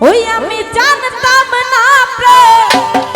ওই আমি জানতাম না প্রেম